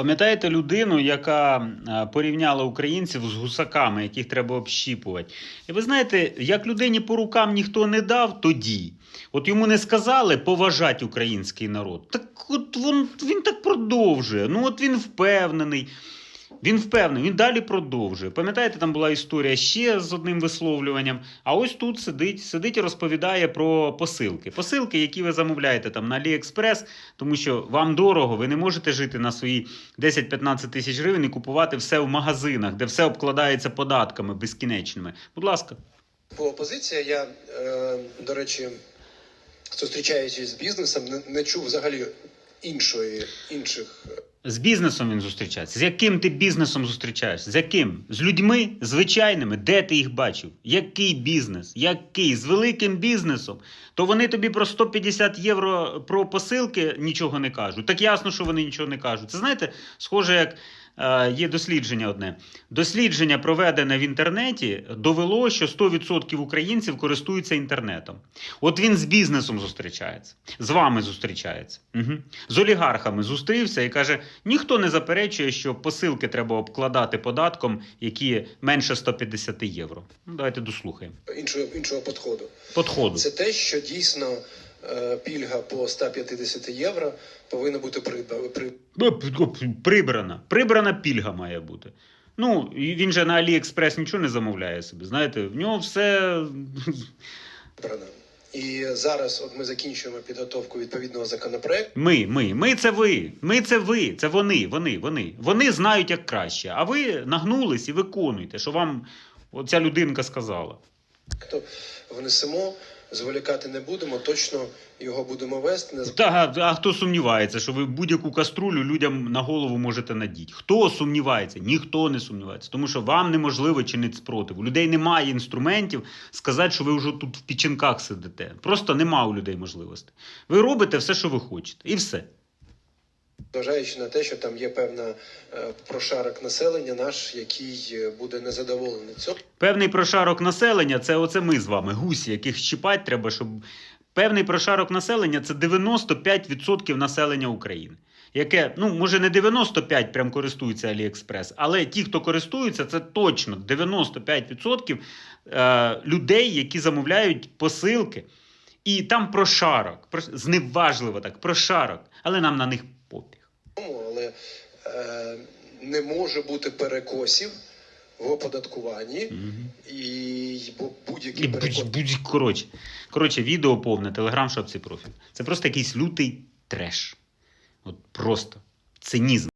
Пам'ятаєте людину, яка е, порівняла українців з гусаками, яких треба общіпувати? І ви знаєте, як людині по рукам ніхто не дав тоді. От йому не сказали поважати український народ. Так от він, він так продовжує. Ну от він впевнений. Він впевнений, він далі продовжує. Пам'ятаєте, там була історія ще з одним висловлюванням. А ось тут сидить, сидить і розповідає про посилки. Посилки, які ви замовляєте там на AliExpress, тому що вам дорого, ви не можете жити на свої 10-15 тисяч гривень і купувати все в магазинах, де все обкладається податками безкінечними. Будь ласка. Бо опозиція, я, е, до речі, зустрічаючись з бізнесом, не, не чув взагалі іншої, інших. З бізнесом він зустрічається. З яким ти бізнесом зустрічаєшся? З яким? З людьми звичайними. Де ти їх бачив? Який бізнес? Який? З великим бізнесом. То вони тобі про 150 євро про посилки нічого не кажуть. Так ясно, що вони нічого не кажуть. Це знаєте, схоже, як є дослідження одне. Дослідження, проведене в інтернеті, довело, що 100% українців користуються інтернетом. От він з бізнесом зустрічається, з вами зустрічається. Угу. З олігархами зустрівся і каже: ніхто не заперечує, що посилки треба обкладати податком, які менше 150 євро. Ну, давайте дослухаємо. іншого, іншого підходу. Подходу. Це те, що дійсно е, пільга по 150 євро повинна бути Ну, Прибрана. Прибрана пільга має бути. Ну, він же на Аліекспрес нічого не замовляє собі. Знаєте, в нього все. І зараз от ми закінчуємо підготовку відповідного законопроекту. Ми, ми, ми це ви. Ми це ви. Це вони, вони, вони. Вони знають як краще. А ви нагнулись і виконуєте, що вам оця людинка сказала. Внесемо, зволікати не будемо, точно його будемо вести. Не Та, а хто сумнівається, що ви будь-яку каструлю людям на голову можете надіти? Хто сумнівається? Ніхто не сумнівається, тому що вам неможливо чинити спротив. У людей немає інструментів сказати, що ви вже тут в печінках сидите. Просто нема у людей можливостей. Ви робите все, що ви хочете, і все. Зважаючи на те, що там є певна е, прошарок населення наш, який е, буде незадоволений цьому. Певний прошарок населення це оце ми з вами, гусі, яких щіпати треба, щоб. Певний прошарок населення це 95% населення України. Яке, ну, може, не 95 прям користується Аліекспрес, але ті, хто користуються, це точно 95% е, людей, які замовляють посилки. І там прошарок, про- зневажливо так, прошарок, але нам на них пофіг. Е, не може бути перекосів в оподаткуванні угу. і бу- будь-які перекоси. будь, будь, коротше, коротше, відео повне, телеграм, шапці профіль. Це просто якийсь лютий треш. От просто цинізм.